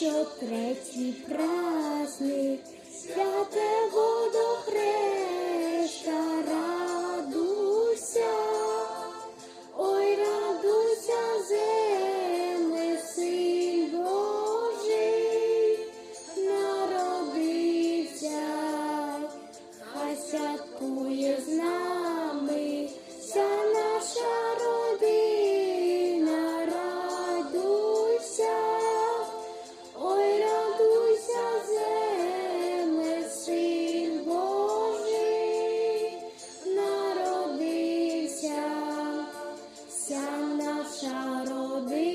що третій праздник, святе до хреща, радуся, ой, радуйся, земле, син Божий, народився, хай святкує з нами. Charodei.